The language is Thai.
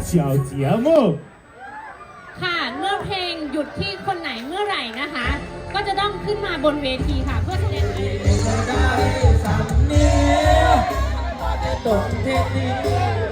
小节目。ค่ะเมื่อเพลงหยุดที่คนไหนเมื่อไหร่นะคะ ก็จะต้องขึ้นมาบนเวทีค่ะ เพื่อแสดงได้สำเนียงตกเทศนี้